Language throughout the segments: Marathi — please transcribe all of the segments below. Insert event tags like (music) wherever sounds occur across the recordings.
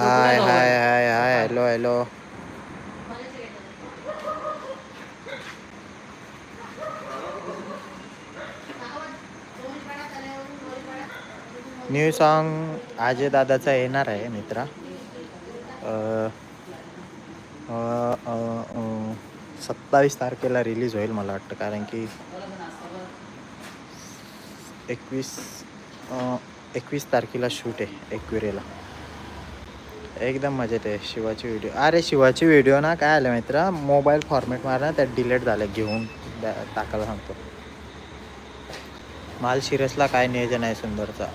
Hi hi hi hi hello hello. New song Ajay दादाचा येणार आहे मित्रा. सत्तावीस तारखेला रिलीज होईल मला वाटतं कारण की एकवीस एकवीस तारखेला शूट आहे एकविरेला. एकदम मजेत आहे शिवाची व्हिडिओ अरे शिवाची व्हिडिओ ना काय आलं मित्र मोबाईल फॉर्मॅट मारणं त्यात डिलेट झालं घेऊन टाकायला सांगतो. माल शिरसला काय नियोजन आहे सुंदरचा?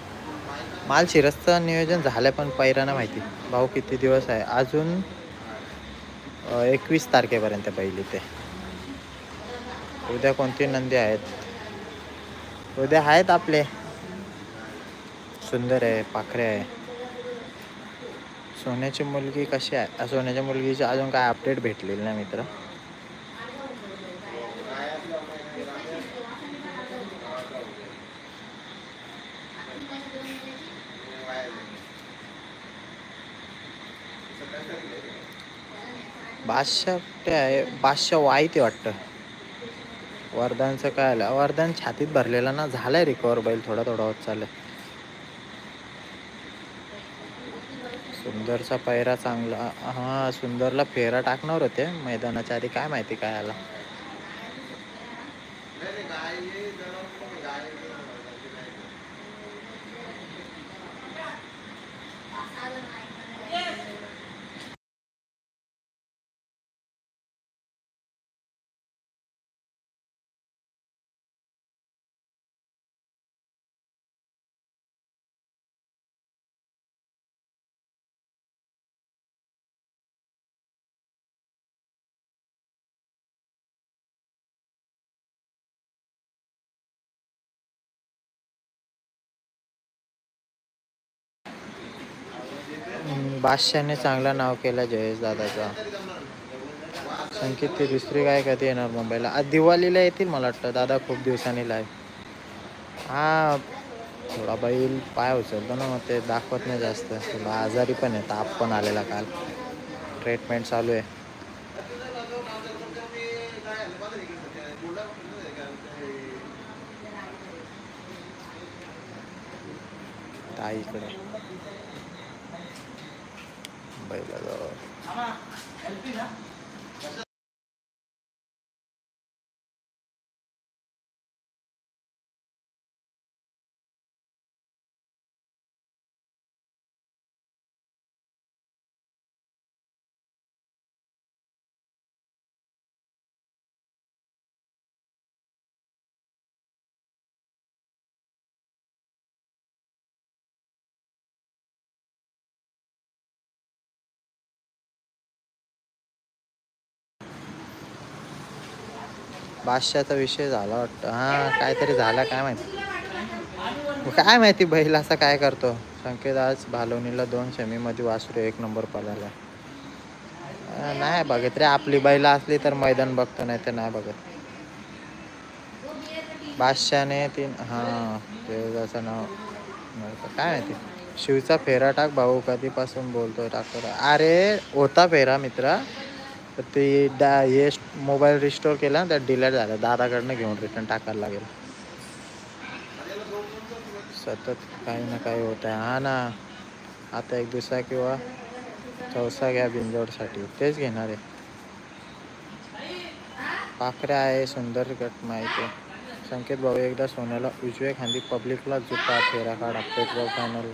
माल शिरसचं नियोजन झालं पण पैराना माहिती. भाऊ किती दिवस आहे? अजून एकवीस तारखेपर्यंत पहिली ते. उद्या कोणती नंदी आहेत? उद्या आहेत आपले. सुंदर आहे पाखरे आहे. सोन्याची मुलगी कशी आहे? सोन्याच्या मुलगीची अजून काय अपडेट भेटलेली ना मित्र. बादशाह आहे बादशाह वाईट आहे वाटतं. वरदानचं काय आलं? वरदान छातीत भरलेला ना? झालाय रिकवर बैल थोडा थोडा होत चाललंय. सुंदरचा पैरा चांगला हा सुंदरला फेरा टाकणार होते मैदानाच्या आधी. काय माहिती काय आला. बादशाहने चांगला नाव केलं जयेश दादाचा. संकेत ते दुसरी काय कधी येणार मुंबईला? आज दिवाळीला येतील मला वाटतं. दादा खूप दिवसांनी लाईव्ह हा थोडा बैल पाय उचलतो ना मग ते दाखवत नाही जास्त. थोडा आजारी पण आहे ताप पण आलेला काल. ट्रीटमेंट चालू आहे. ताईकडे 好吧？来，对着。बादशाचा विषय झाला वाटतं. हां काहीतरी झाला काय माहिती. काय माहिती बैल असा काय करतो. संकेत आज भालवणीला दोन सेमीमध्ये वासरू एक नंबर पडायला नाही बघत रे आपली बैला असली तर मैदान बघतो नाही तर नाही बघत. बादशाने तीन हां ते त्याचं नाव काय माहिती. शिवचा फेरा टाक भाऊ कधीपासून बोलतोय टाकतो अरे होता फेरा मित्रा. तर ते डा हे मोबाईल रिस्टोर केला त्यात डिलेट झाला. दादाकडनं घेऊन रिटर्न टाकायला लागेल. सतत काही ना काही होत आहे. हा ना. आता एक दुसरा किंवा चौसा घ्या बिंजोडसाठी तेच घेणार आहे. पाखऱ्या आहे सुंदर गट माहिती संकेत भाऊ एकदा सोन्याला उजवे खांदी पब्लिकला जुता फेरा काढा पेट्रोल फायनल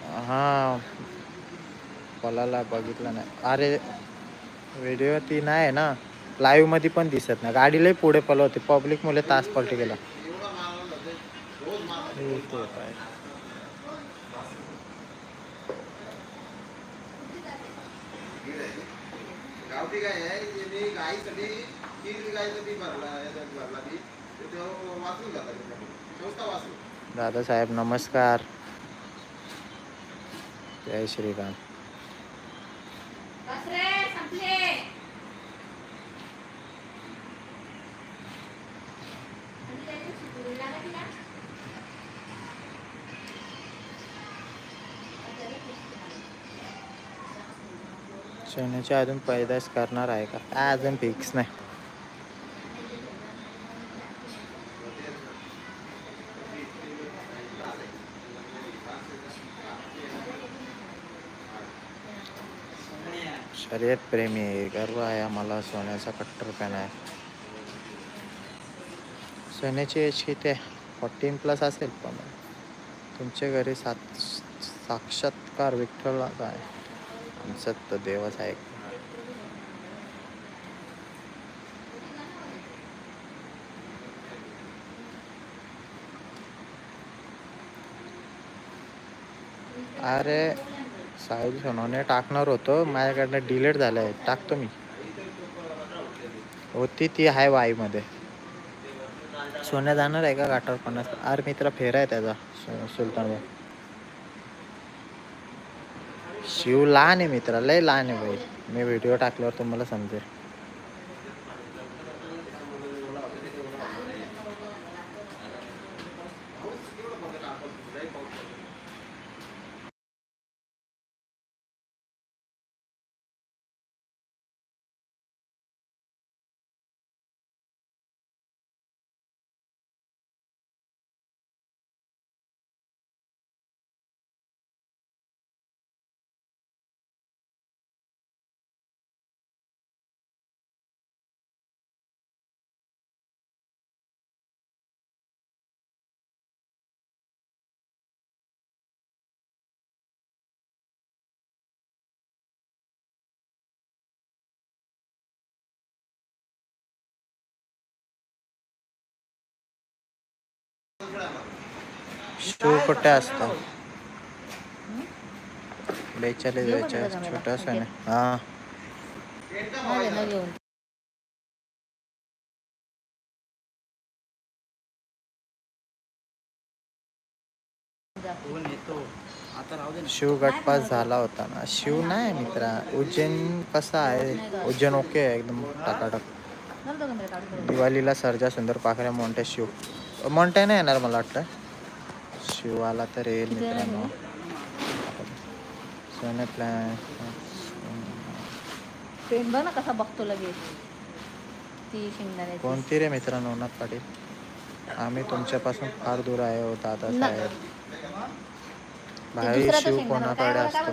हां. पलाला बघितलं नाही. अरे व्हिडिओ ती नाही आहे ना. लाईव्हमध्ये पण दिसत नाही. गाडीलाही पुढे पलवते. पब्लिक मुले तास पलटी गेला. हे ते दादासाहेब नमस्कार. जय श्रीराम. चण्याची अजून पैदास करणार आहे का? अजून फिक्स नाही. अरे प्रेमी आहे गर्व आहे आम्हाला सोन्याचा कट्टर पॅन आहे. सोन्याची एज किती आहे फोर्टीन प्लस असेल पण. तुमच्या घरी सात साक्षात्कार विठ्ठल आहे आमचं तर देवच आहे. अरे साहिल सोनवणे टाकणार होतो. माझ्याकडनं डिलेट झालं आहे टाकतो मी. होती ती आहे वाईमध्ये सोन्या जाणार आहे का घाटावर पन्नास? अरे मित्र फेरा आहे त्याचा सुलतान सुलतान शिव लहान आहे मित्र लय लहान आहे भाई मी व्हिडिओ टाकल्यावर तुम्हाला समजेल. शिव कुठे असतो? बेचाळीस बेचाळीस छोटा सोन्या हा. शिव गटपास झाला होता ना. शिव नाही मित्रा. उज्जैन कसा आहे? उज्जैन ओके आहे एकदम टाकाटक. दिवाळीला सर्जा सुंदर पाखऱ्या मोंटे शिव. मोंटे नाही येणार मला वाटतं. शिव आला तर येईल मित्रांनो. सोने प्लॅन बघ ना कसा बघतो लगेच. ती कोणती रे मित्र नवनाथ पाटील आम्ही तुमच्यापासून फार दूर आहे हो दादा ना. साहेब. भाई शिव कोणाकडे असतो?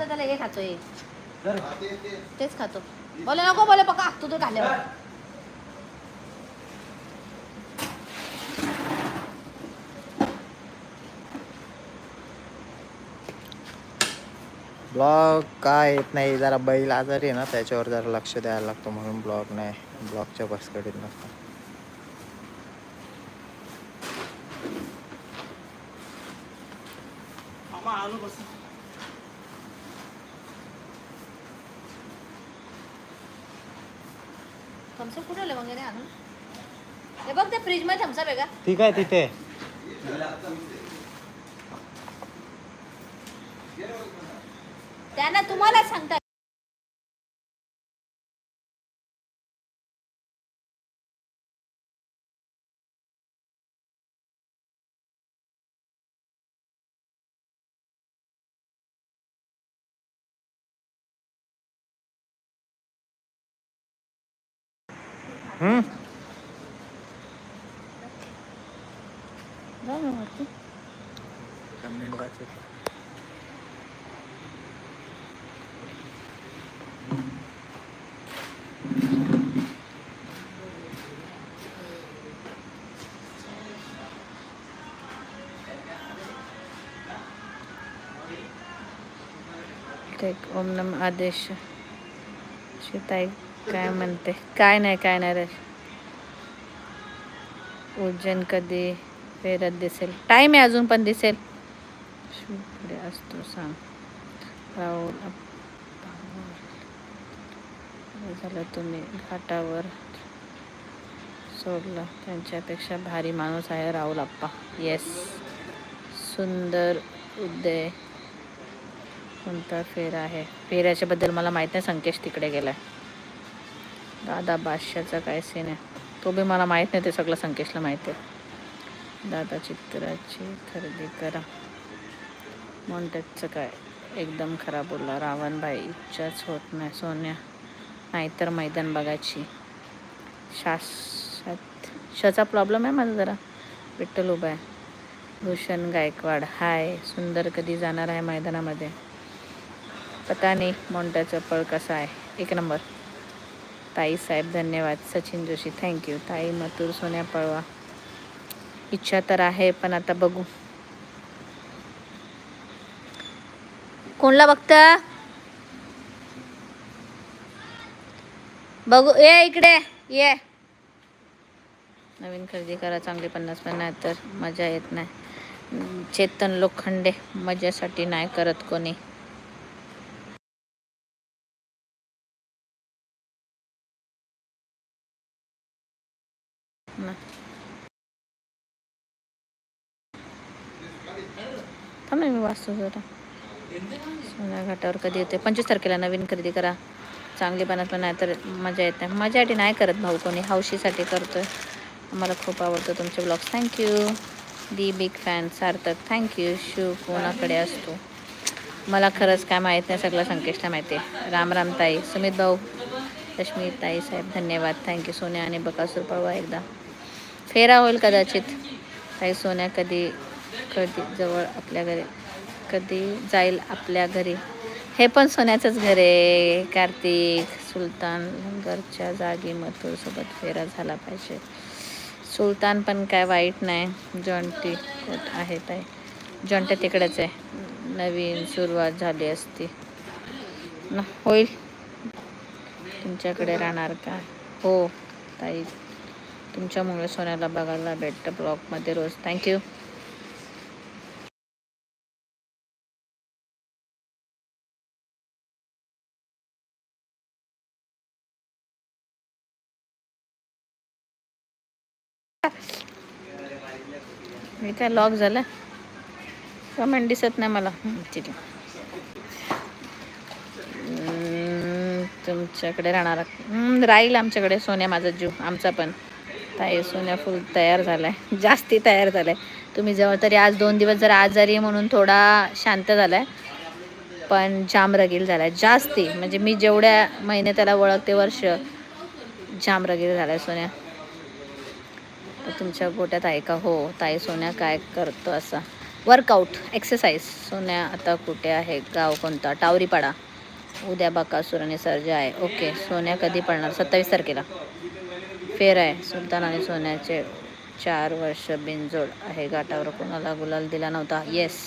तेच खातो. बोले नको बोले पका. तू तो खाल्ल्यावर. ब्लॉग काय येत नाही जरा बैल आजारी आहे ना त्याच्यावर जरा लक्ष द्यायला लागतो म्हणून ब्लॉग नाही ब्लॉगच्या बसकडीत नसतो. थम्सअप कुठे आले वगैरे आणून? हे बघ ते फ्रीजमध्ये थम्सअप आहे का? ठीक आहे तिथे. त्यांना तुम्हाला सांगता हम्म? एक ओम नम आदेश. शिताई काय म्हणते? काय नाही काय नाही रे उज्जैन कधी फेरत दिसेल? टाईम आहे अजून पण दिसेल. शिव असतो सांग. राहुल बरं झालं तुम्ही घाटावर सोडला. त्यांच्यापेक्षा भारी माणूस आहे राहुल आप्पा. येस सुंदर उदय. कोणता फेरा आहे? फेऱ्याच्याबद्दल मला माहीत नाही संकेश तिकडे गेलाय. दादा बादशाचा काय सीन आहे? तो बी मला माहीत नाही ते सगळं संकेशला माहीत आहे. दादा चित्राची खरेदी करा. मॉन्टेजचं काय? एकदम खराब बोलला. रावणबाई इच्छाच होत नाही सोन्या. नाहीतर मैदान बघायची. शाशात शाचा प्रॉब्लेम आहे माझा जरा. विठ्ठल उभा आहे. भूषण गायकवाड. हाय. सुंदर कधी जाणार आहे मैदानामध्ये? पता नाही मोंट्याचा पळ कसा आहे. एक नंबर. ताई साहेब धन्यवाद. सचिन जोशी थँक्यू ताई मथुर सोन्या पळवा. इच्छा तर आहे पण आता बघू. कोणला बघता? बघू. ये इकडे. ये. नवीन खरेदी करा. चांगली पन्नास पण नाही तर मजा येत नाही. चेतन लोखंडे. मजेसाठी नाही करत कोणी ना. थांब ना मी वाचतो जरा सोन्या घाटावर कधी येते पंचवीस तारखेला नवीन खरेदी करा. चांगली बनत पण नाही तर मजा येत नाही. माझ्यासाठी नाही करत भाऊ कोणी. हौशीसाठी करतोय. मला खूप आवडतं तुमचे blogs thank you the big fan Sarthak. Thank you Shiv कोणाकडे असतो? मला खरंच काय माहीत नाही. सगळं संकेष्ट माहिती आहे. राम राम ताई. सुमित भाऊ. लक्ष्मी ताई साहेब धन्यवाद. थँक्यू सोन्या आणि बकासूर पळवा एकदा. फेरा होईल कदाचित. ताई सोन्या कधी कधी जवळ आपल्या घरी? कधी जाईल आपल्या घरी. हे पण सोन्याचंच घर आहे. कार्तिक सुलतान घरच्या जागी मथुरसोबत फेरा झाला पाहिजे. सुलतान पण काय वाईट नाही. जॉन्टी कोट आहे ताई. जॉन्टे तिकडेच आहे. नवीन सुरुवात झाली असती. ना होईल. तुमच्याकडे राहणार का? हो ताई. तुमच्यामुळे सोन्याला बघायला भेटतं ब्लॉगमध्ये रोज. थँक्यू. मी काय लॉक झालं? कमेंट दिसत नाही मला. ठीक आहे. तुमच्याकडे राहणार. राहील आमच्याकडे. सोन्या माझा जीव. आमचा पण. ताई सोन्या फुल तयार आहे जास्ती तयार झालाय. तुम्ही जवळ तरी आज दोन दिवस जर आजारी म्हणून थोडा शांत झालाय. पण जाम रगील झालाय. जास्ती. म्हणजे मी जेवढ्या महिने त्याला ओळखते वर्ष जाम रगील झालाय सोन्या. तुमच्या गोट्यात आहे का? हो ताई सोन्या काय करतो असा? वर्कआउट एक्सरसाइज सोन्या आता कुठे आहे? गाव कोणता? टावरीपाडा. उद्या बकासूर आणि सर्जा आहे. ओके सोन्या कधी पडणार? सत्तावीस तारखेला. फेर आहे. सुलतान आणि सोन्याचे चार वर्ष बिनजोड आहे. गाठावर कोणाला गुलाल दिला नव्हता? येस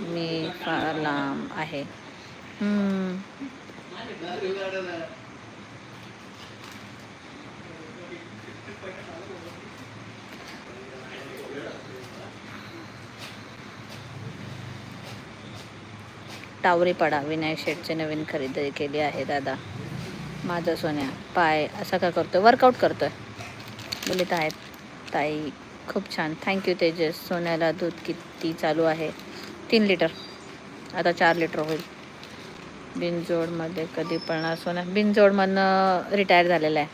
मी फार लांब आहे. टावरीपाडा विनायक शेठचे नवीन खरेदी केली आहे दादा. माझा सोन्या. पाय असा का करतो वर्कआउट करतोय. बोलित आहेत. ताई खूप छान. Thank you Tejas. सोन्याला दूध किती चालू आहे? तीन लिटर आता चार लिटर होईल. बिनजोडमध्ये कधी पळणार सोन्या? बिनजोडमधनं रिटायर झालेला आहे.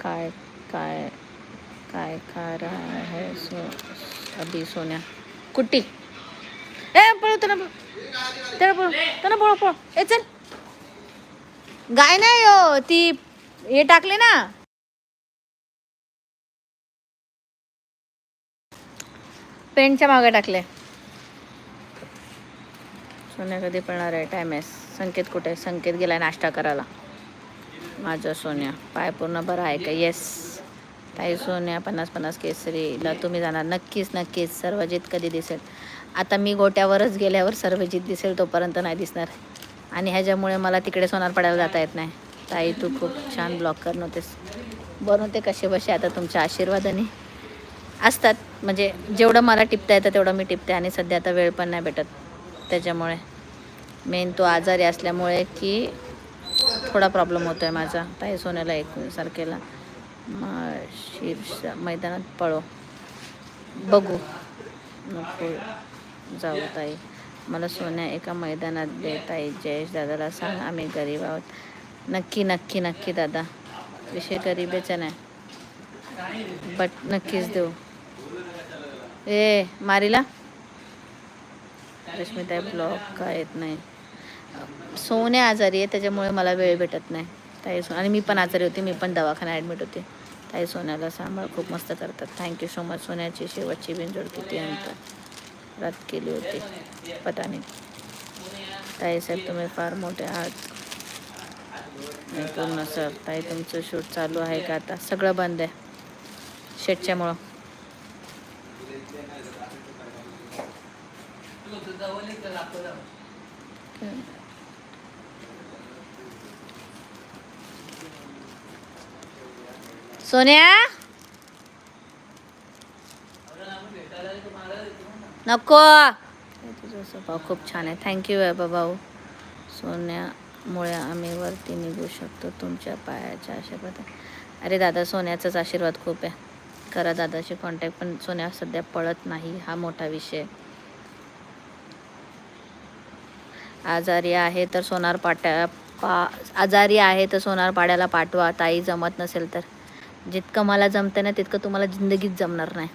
काय काय काय खा रहा है सो अभी सोन्या. कुट्टी. त्याला त्याला पळू पळ. ए चल. गाय नाही हो ती हे टाकले ना. पेंटच्या मागे टाकले. सोन्या कधी पळणार आहे? टाइम आहे. संकेत कुठे? संकेत गेलाय नाश्ता करायला. माझा सोन्या. पाय पूर्ण बरं आहे का? येस ताई सोन्या पन्नास पन्नास केसरीला तुम्ही जाणार. नक्कीच नक्कीच. सर्वजित कधी दिसेल? आता मी गोट्यावरच गेल्यावर सर्व जीत दिसेल तोपर्यंत नाही दिसणार. आणि ह्याच्यामुळे मला तिकडे सोनार पडायला जाता येत नाही. ताई तू खूप छान ब्लॉग करणवतेस बनवते कसे बसे आता तुमच्या आशीर्वादाने. असतात म्हणजे जेवढं मला टिपता येतं तेवढं मी टिपते आणि सध्या आता वेळ पण नाही भेटत त्याच्यामुळे. मेन तो आजारी असल्यामुळे की थोडा प्रॉब्लेम होतो आहे माझा. ताई सोन्याला एक सारखेला. शीर्ष मैदानात पळो. बघू. नको. जाऊ ताई मला सोन्या एका मैदानात दे ताई जयेश दादाला सांग आम्ही गरीब आहोत. नक्की नक्की नक्की दादा. विषय गरीबेचा नाही. बट नक्कीच देऊ. ए मारीला? रश्मिताई ब्लॉग का येत नाही. सोन्या आजारी आहे त्याच्यामुळे मला वेळ भेटत नाही. ताई सो आणि मी पण आजारी होती मी पण दवाखाना ॲडमिट होते. ताई सोन्याला सांभाळ खूप मस्त करतात. थँक्यू सो मच सोन्याची शेवटची बिंजोड किती अंतर. रात केली होती. पता नाही. ताई साहेब तुम्ही फार मोठे आहात. पूर्ण सर. ताई तुमचं शूट चालू आहे का आता? सगळं बंद आहे. शेटच्यामुळं सोन्या? नको. स्वभाव खूप छान आहे. थँक्यू आहे भाऊ. सोन्यामुळे आम्ही वरती निघू शकतो तुमच्या पायाच्या आशीर्वाद अरे दादा सोन्याचाच आशीर्वाद खूप आहे. करा दादाशी कॉन्टॅक्ट पण सोन्या सध्या पळत नाही हा मोठा विषय. आजारी आहे तर सोनार पाट्या पा आजारी आहे तर सोनार पाड्याला पाठवा. ताई जमत नसेल तर. जितकं मला जमतं ना तितकं तुम्हाला जिंदगीत जमणार नाही.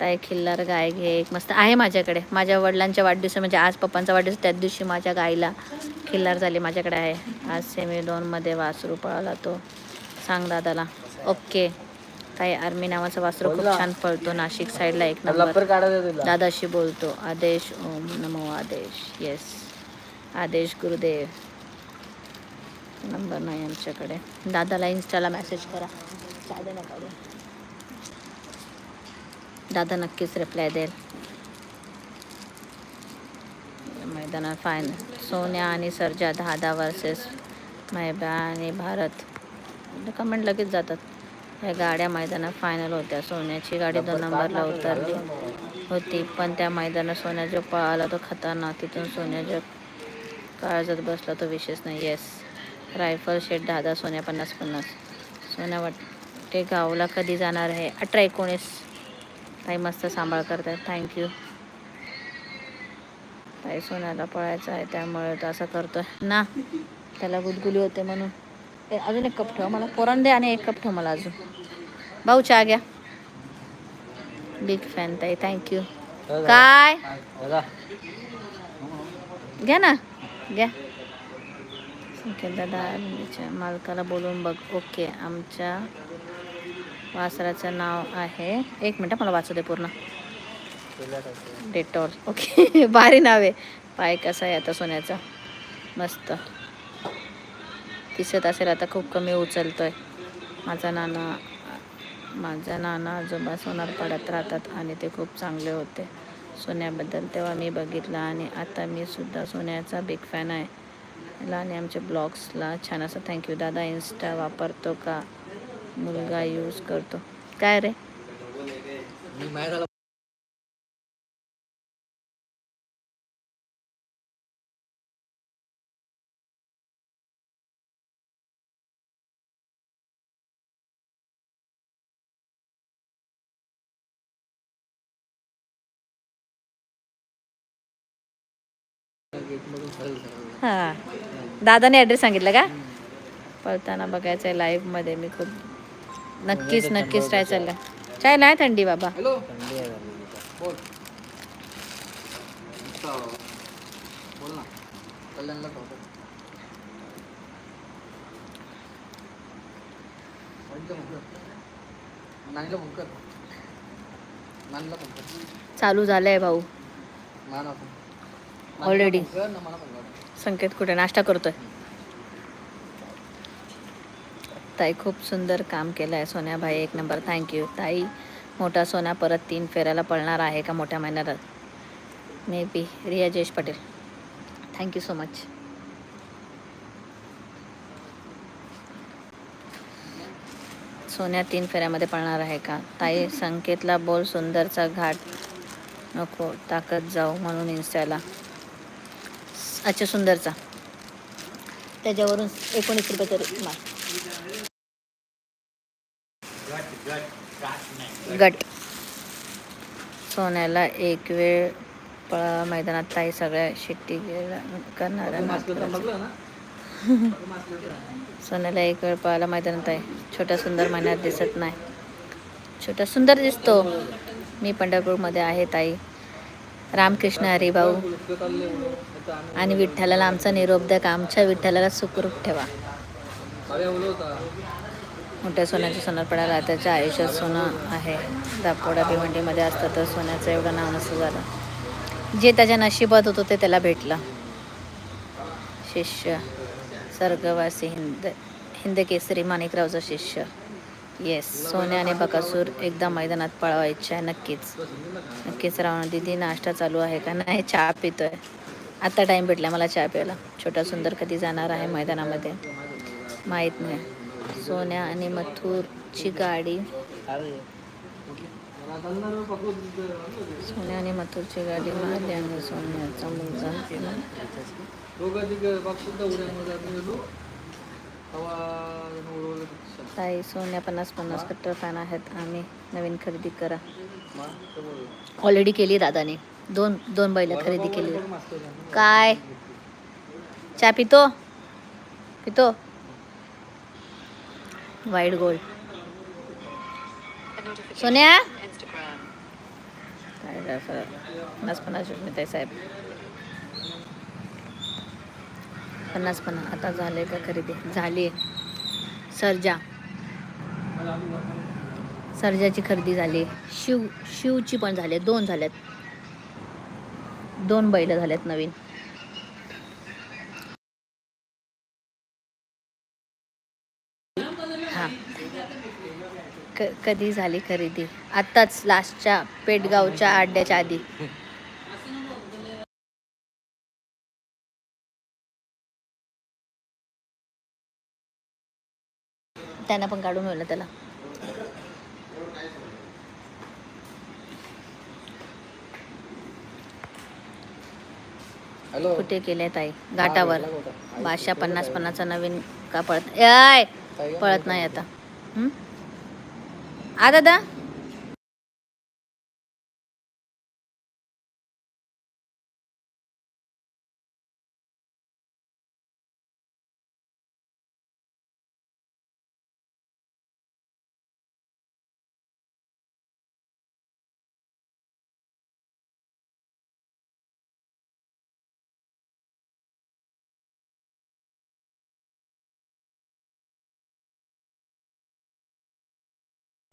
ताई खिल्लार गाय घे एक मस्त आहे माझ्याकडे. माझ्या वडिलांच्या वाढदिवस म्हणजे आज पप्पांचा वाढदिवस त्याच दिवशी माझ्या गाईला खिल्लार झाली माझ्याकडे आहे. आज सेमी दोनमध्ये वासरू पळाला तो. सांग दादाला. ओके. ताई आर्मी नावाचा वासरू खूप छान पळतो नाशिक साईडला एक नंबर. दादाशी बोलतो. आदेश ओम नमो आदेश. येस आदेश गुरुदेव. नंबर नाही आमच्याकडे. दादाला इन्स्टाला मेसेज करा. चालेल ना काढून दादा नक्कीच रिप्लाय देईल. मैदानात फायनल सोन्या आणि सर्जा दहा दहा वर्सेस मैबा आणि भारत. कमेंट लगेच जातात. या गाड्या मैदानात फायनल होत्या. सोन्याची गाडी दोन नंबरला उतरली होती. पण त्या मैदानात सोन्या जो पळाला तो खतरनाक. तिथून सोन्या जो काळजात बसला तो विशेष नाही. येस रायफल शेट दहा दहा सोन्या पन्नास पन्नास. सोन्या वाटते गावला कधी जाणार आहे? अठरा एकोणीस. ताई मस्त सांभाळ करतात. थँक्यू ताई सोन्याला पळायचं आहे त्यामुळे तो असं करतोय. ना त्याला गुदगुली होते म्हणून. अजून एक कप ठेव मला पोरण दे आणि एक कप ठेव मला अजून. भाऊ चहा घ्या. बिग फॅन ताई थँक्यू काय? घ्या ना घ्या. दादा मालकाला बोलून बघ. ओके आमच्या वासराचं नाव आहे. एक मिनटं मला वाचू दे पूर्ण. डेटॉल ओके (laughs) भारी नाव आहे. पाय कसा आहे आता सोन्याचा? मस्त. दिसत असेल आता खूप कमी उचलतोय. माझा नाना माझा नाना आजोबा सोनार पडत राहतात आणि ते खूप चांगले होते. सोन्याबद्दल तेव्हा मी बघितलं आणि आता मी सुद्धा सोन्याचा बिग फॅन आहे. आणि आमच्या ब्लॉग्सला छान असं थँक्यू दादा इन्स्टा वापरतो का? मुलगा यूज करतो. काय रे? हां. दादाने ॲड्रेस सांगितलं का? पळताना बघायचं आहे लाईव्हमध्ये मी खूप नक्कीच नक्कीच ट्राय चाललं चाय नाही थंडी बाबा. चालू झालंय भाऊ. ऑलरेडी संकेत कुठे? नाश्ता करतोय. ताई खूप सुंदर काम केलं आहे सोन्याभाई एक नंबर. थँक्यू ताई मोठा सोन्या परत तीन फेऱ्याला पळणार आहे का मोठ्या महिन्यात? Maybe Riya Jayesh Patel thank you so much Sonya तीन फेऱ्यामध्ये पळणार आहे का? ताई संकेतला बोल सुंदरचा घाट. नको ताकद जाऊ म्हणून इन्स्टाला अच्छा सुंदरचा. त्याच्यावरून एकोणीस रुपये तरी मार. गट. सोन्याला एक वेळ पळा मैदानात ताई सगळ्या शिट्टी करणार (laughs) सोन्याला एक वेळ पळायला मैदानात आहे छोट्या सुंदर महिन्यात दिसत नाही. छोटा सुंदर दिसतो. मी पंढरपूरमध्ये आहे ताई. रामकृष्ण हरिभाऊ. आणि विठ्ठलाला आमचा निरोप द्या का? आमच्या विठ्ठलाला सुखरूप ठेवा. मोठ्या सोन्याच्या सोनारपडाला त्याच्या आयुष्यात सोनं आहे. दापोडा भिवंडीमध्ये असतं तर सोन्याचं एवढं नाव नसतं झालं. जे त्याच्या नशिबात होतं ते त्याला भेटलं. शिष्य. स्वर्गवासी हिंद हिंद केसरी माणिकरावचा शिष्य. येस सोन्या आणि बकासूर एकदा मैदानात पळवायची आहे नक्कीच. नक्कीच रावण दिदी नाश्ता चालू आहे का? नाही चहा पितोय. आता टाईम भेटला मला चहा प्यायला. छोटा सुंदर कधी जाणार आहे मैदानामध्ये? माहीत नाही. सोन्या आणि मथुरची गाडी. सोन्या आणि मथुरची गाडी मारली आणि सोन्याचा मुलगा. ताई सोन्या पन्नास पन्नास कट्टर फॅन आहेत. आम्ही नवीन खरेदी करा. ऑलरेडी केली दादाने. दोन दोन बैल खरेदी केली. काय? चहा पितो? पितो? वाईट गोल्ड सोन्या? काय पन्नास पन्नास रुपये साहेब. पन्नास पन्नास. आता झाले का खरेदी? झाली. सर्जा. सर्जाची खरेदी झाली. शिव शिवची पण झाली दोन झाल्यात दोन बैल झाल्यात नवीन. क कधी झाली खरेदी? आत्ताच लास्टच्या पेटगावच्या आड्याच्या आधी. त्यांना पण काढून ठेवलं त्याला. कुठे केले ताई? घाटावर. बादशा पन्नास पन्नासचा नवीन का पळत याय पळत नाही आता. हं? आ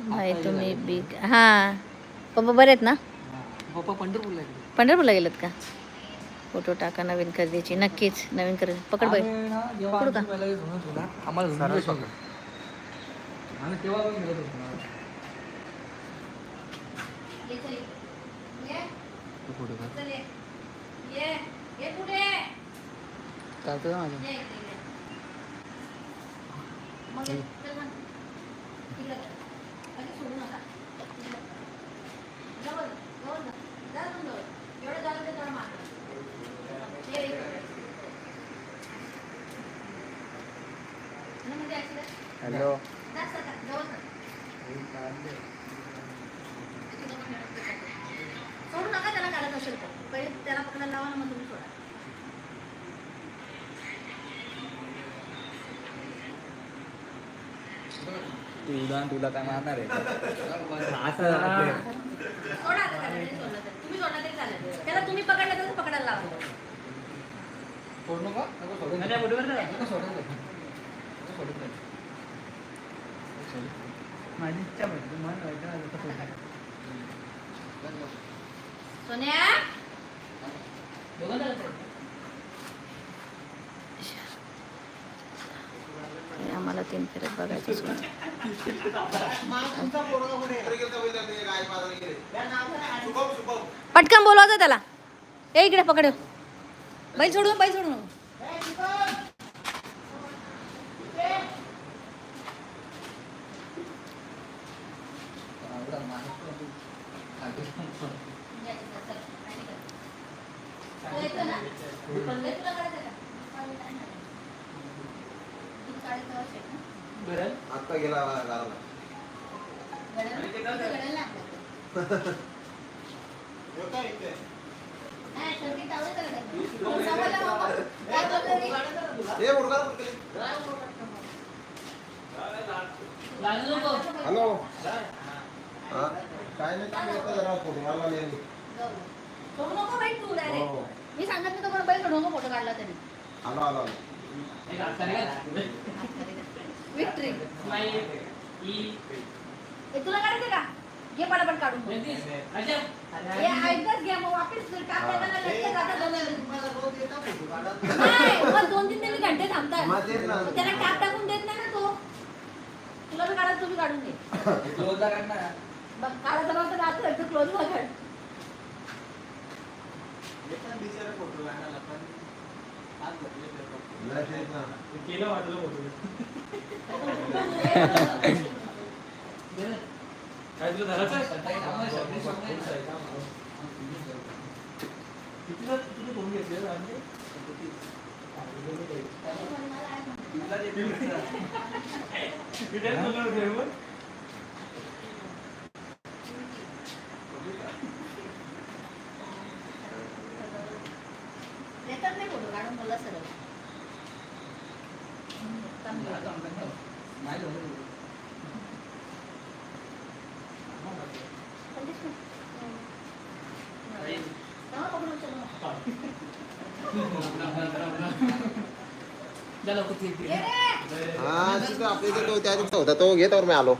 भाई तुम्ही बिग हां. पप्पा बरे आहेत ना? पप्पा पंढरपूरला गेले. पंढरपूरला गेलेत का? फोटो टाका नवीन खरेदीची. नक्कीच नवीन खरेदी. पकड बाई. पकडू का? आमची पहिला धुणं धुला, आम्हाला धुणं देत होतं. आम्ही तेव्हा पण मिळत होतो ना. तो फोटो काढ. चालतं का माझं? हॅलो सोडू नका त्याला काढत असेल तर पहिले त्याला पकडायला लावा ना मग तुम्ही सोडा तू उदाहरण तुला काय मारणार आहे सोडा आता त्याला, नाही सोडलं तर. तुम्ही सोडला तरी चालेल त्याला तुम्ही पकडलं तर पकडायला लावा सोडू नका नको सोडू नका. नको सोडू नका. नको सोडू नका. माझी इच्छा माहिती मन व्हायचं ना जसं सोडू नका. सोन्या हे आम्हाला तीन फेऱ्यात बघायचं सोडून पटकन बोलवायचं त्याला. ए इकडे पकड. बैल सोडून बैल सोडून नको. एवढा माणूस पण तू खाली पण सोड. आत्ता गेला गावाला. होता इथे. नाही, संगीत आवडत आहे का? समजलं बाबा? काय बोलले मी? हे मुलगा हॅलो हा काय नाही जरा फोटो मला नाही बघू नको बाई तू direct. मी सांगत नाही तुम्हाला बाई नको फोटो काढला तरी आलो आलो आलो विक्ट्री तुला काढायचं का? घे पटापट काढून. हे ऐकताच घ्या मग वापस टाक देताना लगेच जातात दोन- नाही, मग दोन तीन तीन घंटे थांबतात. मग तेच ना. मग त्याला टाक टाकून देत नाही ना तो. तुला बी काढायचं तुम्ही काढून घे. (laughs) बघ काढायचं नव्हतं आता एकदा क्लोज नाही, तेच ना. (laughs) (laughs) काय तुला धरायचं देतात नाही फोटो काढून मला सरळ तेव्हा पकडून चला. झालं कुठे ये रे! हा तिथं आपल्या इथे तो त्या होता तो घेतावर मी आलो.